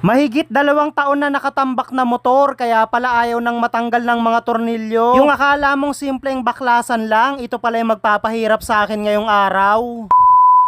Mahigit dalawang taon na nakatambak na motor kaya pala ayaw nang matanggal ng mga tornilyo. Yung akala mong simpleng baklasan lang, ito pala yung magpapahirap sa akin ngayong araw.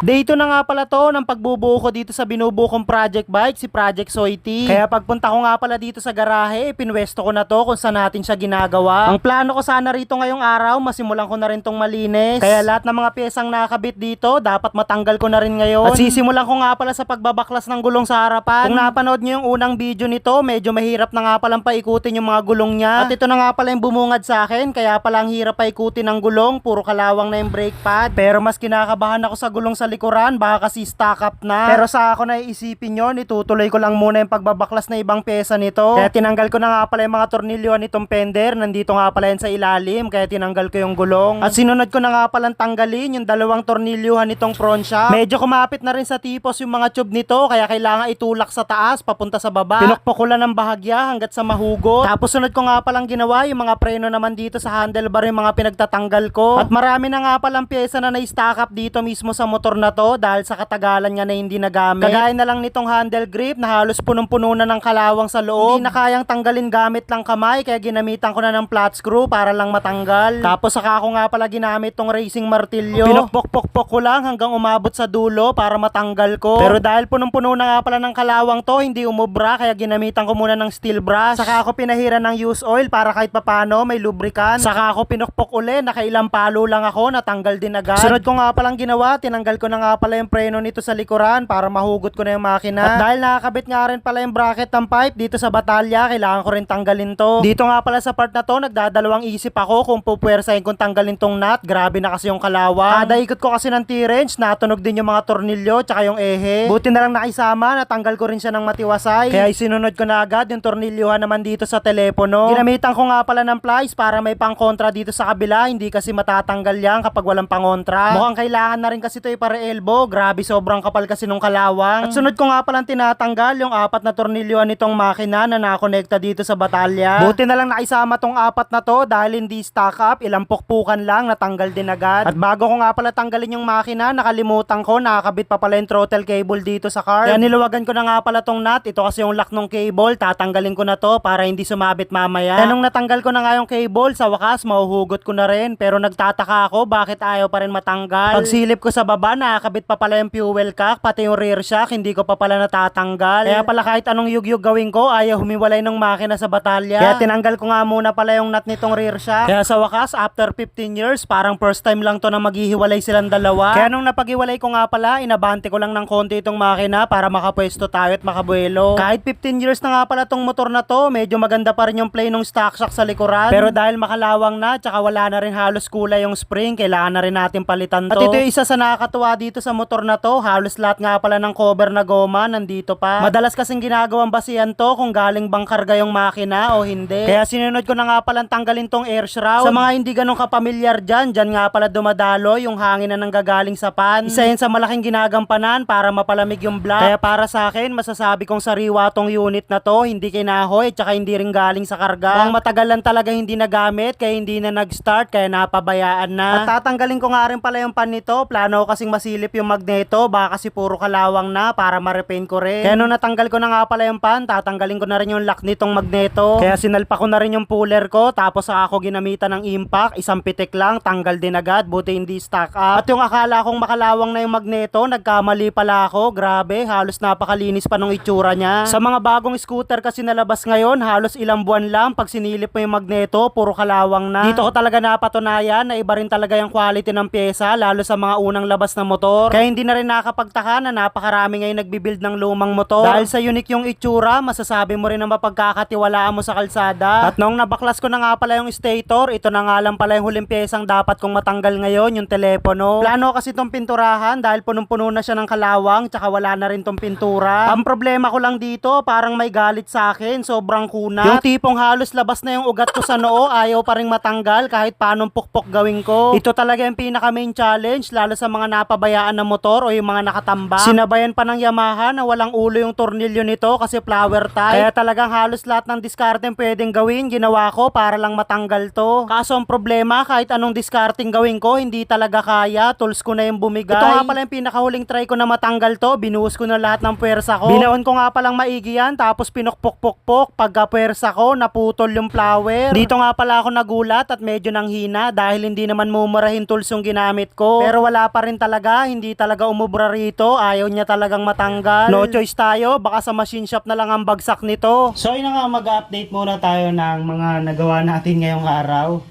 Dito na nga pala to ng pagbubuo ko dito sa binubuo kong project bike, si Project Soity. Kaya pagpunta ko nga pala dito sa garahe, pinwesto ko na to kung saan natin siya ginagawa. Ang plano ko sana rito ngayong araw, masimulan ko na rin tong malinis. Kaya lahat ng mga piyesang nakakabit dito, dapat matanggal ko na rin ngayon. At sisimulan ko nga pala sa pagbabaklas ng gulong sa harapan. Kung napanood nyo yung unang video nito, medyo mahirap na nga palang paikutin yung mga gulong niya. At ito na nga pala yung bumungad sa akin, kaya pala ang hirap paikutin ng gulong, puro kalawang na yung brake pad. Pero mas kinakabahan ako sa gulong sa likuran, baka kasi stock up na. Pero sa ako na iisipin yun, itutuloy ko lang muna yung pagbabaklas na ibang pyesa nito. Kaya tinanggal ko na nga pala yung mga tornilyo nitong fender, nandito nga pala yan sa ilalim, kaya tinanggal ko yung gulong. At sinunod ko na nga palang tanggalin yung dalawang tornilyuhan nitong front shock. Medyo kumapit na rin sa tipos yung mga tube nito, kaya kailangan itulak sa taas, papunta sa baba. Pinukpok ko lang ng bahagya hanggat sa mahugot. Tapos sunod ko nga palang ginawa yung mga preno naman dito sa handlebar yung mga pinagtatanggal ko. At marami na nga palang pyesa na na-stack up dito mismo sa motor na to dahil sa katagalan nga na hindi nagamit. Kagaya na lang nitong handle grip na halos punong-puno na ng kalawang sa loob. Hindi na kayang tanggalin gamit lang kamay kaya ginamitan ko na ng flat screw para lang matanggal. Tapos saka ako nga pala ginamit tong racing martilyo. Pinokpok-pokpok ko lang hanggang umabot sa dulo para matanggal ko. Pero dahil punong-puno na nga pala ng kalawang to, hindi umubra kaya ginamitan ko muna ng steel brush. Saka ako pinahiran ng use oil para kahit papano may lubricant. Saka ako pinokpok uli, nakailang palo lang ako, natanggal din agad. Sunod ko nga palang ginawa, tinanggal ko na nga pala yung preno nito sa likuran para mahugot ko na yung makina. At dahil nakakabit nga rin pala yung bracket ng pipe dito sa batalya, kailangan ko rin tanggalin to. Dito nga pala sa part na to, nagdadalawang isip ako kung pupwersahin kong tanggalin tong nut. Grabe na kasi yung kalawang. Kada ikot ko kasi ng T-wrench, natunog din yung mga tornilyo tsaka yung ehe. Buti na lang nakisama, natanggal ko rin siya ng matiwasay. Kaya isinunod ko na agad yung tornilyohan naman dito sa telepono. Ginamitan ko nga pala ng plies para may pang-kontra dito sa kabila, hindi kasi matatanggal yan kapag walang pangontra. Mukhang kailangan na rin kasi ito para elbow. Grabe, sobrang kapal kasi nung kalawang. At sunod ko nga palang tinatanggal yung apat na tornilyohan nitong makina na nakonekta dito sa batalya. Buti na lang nakisama tong apat na to dahil hindi stock up, ilang pukpukan lang, natanggal din agad. At bago ko nga pala tanggalin yung makina, nakalimutan ko, nakakabit pa pala yung throttle cable dito sa car. Kaya niluwagan ko na nga pala tong nut, ito kasi yung lock ng cable, tatanggalin ko na to para hindi sumabit mamaya. Kaya nung natanggal ko na nga yung cable, sa wakas, mahuhugot ko na rin. Pero nagtataka ako, bakit ayaw pa rin matanggal? Pagsilip ko sa baba, nakakabit pa pala yung fuel cock, pati yung rear shock, hindi ko pa pala natatanggal. Kaya pala kahit anong yugyug gawin ko, ayaw humiwalay ng makina sa batalya. Kaya tinanggal ko nga muna pala yung nut nitong rear shock. Kaya sa wakas, after 15 years, parang first time lang to na maghihiwalay silang dalawa. Kaya nung napaghiwalay ko nga pala, inabante ko lang ng konti itong makina para makapwesto tayo at makabuelo. Kahit 15 years na nga pala tong motor na to, medyo maganda pa rin yung play ng stock shock sa likuran. Pero dahil makalawang na, tsaka wala na rin halos kulay yung spring, kailangan na rin natin palitan to. At ito yung isa sa nakakatuwa dito sa motor na to, halos lahat nga pala ng cover na goma nandito pa. Madalas kasing ginagawang basihan to kung galing bang karga yung makina o hindi. Kaya sinunod ko na nga palang tanggalin tong air shroud. Sa mga hindi ganun kapamilyar dyan, dyan nga pala dumadalo yung hangin na nanggagaling sa pan. Isa yun sa malaking ginagampanan para mapalamig yung block. Kaya para sa akin, masasabi kong sariwa tong unit na to, hindi kinahoy, tsaka hindi rin galing sa karga. Kung matagal lang talaga hindi nagamit, kaya hindi na nag-start, kaya napabayaan na. At tatanggalin ko nga rin pala yung pan nito, plano ko kasing masilip yung magneto, baka kasi puro kalawang na para ma-repaint ko rin. Kaya nung natanggal ko na nga pala yung pan, tatanggalin ko na rin yung lock nitong magneto. Kaya sinalpa ko na rin yung puller ko, tapos saka ako ginamitan ng impact, isang pitik lang, tanggal din agad, buti hindi stock up. At yung akala kong makalawang na yung magneto, nagkamali pala ako, grabe, halos napakalinis pa nung itsura niya. Sa mga bagong scooter kasi nalabas ngayon, halos ilang buwan lang, pag sinilip mo yung magneto, puro kalawang na. Dito ko talaga napatunayan na iba rin talaga yung quality ng pyesa, lalo sa mga unang labas na motor. Kaya hindi na rin nakakapagtaka na napakarami ngayon nagbibuild ng lumang motor. Dahil sa unique yung itsura, masasabi mo rin na mapagkakatiwalaan mo sa kalsada. At nung nabaklas ko na nga pala yung stator, ito na nga lang pala yung huling pyesang dapat kong matanggal ngayon, yung telepono. Plano kasi itong pinturahan dahil punong-puno na siya ng kalawang, tsaka wala na rin tong pintura. Ang problema ko lang dito, parang may galit sa akin, sobrang kunat. Yung tipong halos labas na yung ugat ko sa noo, ayaw pa rin matanggal kahit paanong pukpok gawin ko. Ito talaga yung pinaka main challenge, lalo sa mga napabayaan na motor o yung mga nakatambak. Sinabayan pa ng Yamaha na walang ulo yung tornilyo nito kasi flower type. Kaya talagang halos lahat ng diskarte pwedeng gawin, ginawa ko para lang matanggal to. Kaso ang problema, kahit anong diskarting gawin ko, hindi talaga kaya. Tools ko na yung bumigay. Ito nga pala yung pinakahuling try ko na matanggal to. Binuhos ko na lahat ng puwersa ko. Binaon ko nga palang maigi yan, tapos pinukpok-pok-pok. Pagka puwersa ko, naputol yung flower. Dito nga pala ako nagulat at medyo nanghina dahil hindi naman mumurahin tools yung ginamit ko. Pero wala pa rin talaga, hindi talaga umubra rito. Ayaw niya talagang matanggal. No choice tayo, baka sa machine shop na lang ang bagsak nito. So yun na nga, mag-update muna tayo ng mga nagawa natin ngayong araw.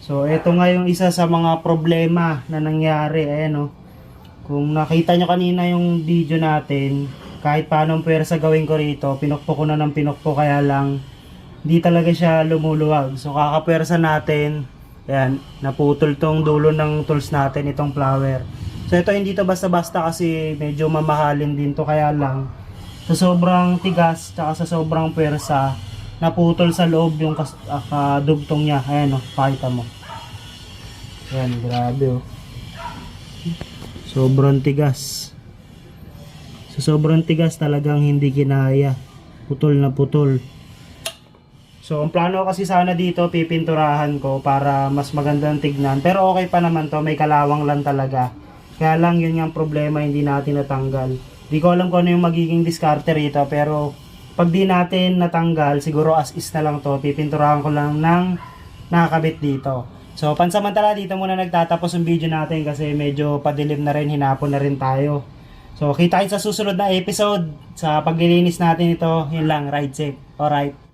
So ito nga yung isa sa mga problema na nangyari. Ayan o. Kung nakita nyo kanina yung video natin, kahit paano ang pwersa gawin ko rito, pinukpo ko na ng pinukpo kaya lang hindi talaga siya lumuluwag. So kakapwersa natin, ayan, naputol tong dulo ng tools natin, itong flower. So ito hindi to basta-basta kasi medyo mamahalin din to kaya lang sa sobrang tigas tsaka sa sobrang pwersa naputol sa loob yung kas- ah, kadugtong niya. Ayan o, pakita mo. Ayan, grabe oh. Sobrang tigas. Sa sobrang tigas talagang hindi kinaya. Putol na putol. So, ang plano kasi sana dito, pipinturahan ko para mas magandang tignan. Pero okay pa naman to, may kalawang lang talaga. Kaya lang yun yung problema, hindi natin natanggal. Di ko alam kung ano yung magiging diskarte rito, pero pag di natin natanggal, siguro as is na lang to, pipinturahan ko lang ng nakakabit dito. So, pansamantala dito muna nagtatapos yung video natin kasi medyo padilim na rin, hinapon na rin tayo. So, kita sa susunod na episode sa paglilinis natin ito. Yun lang, ride safe. Alright.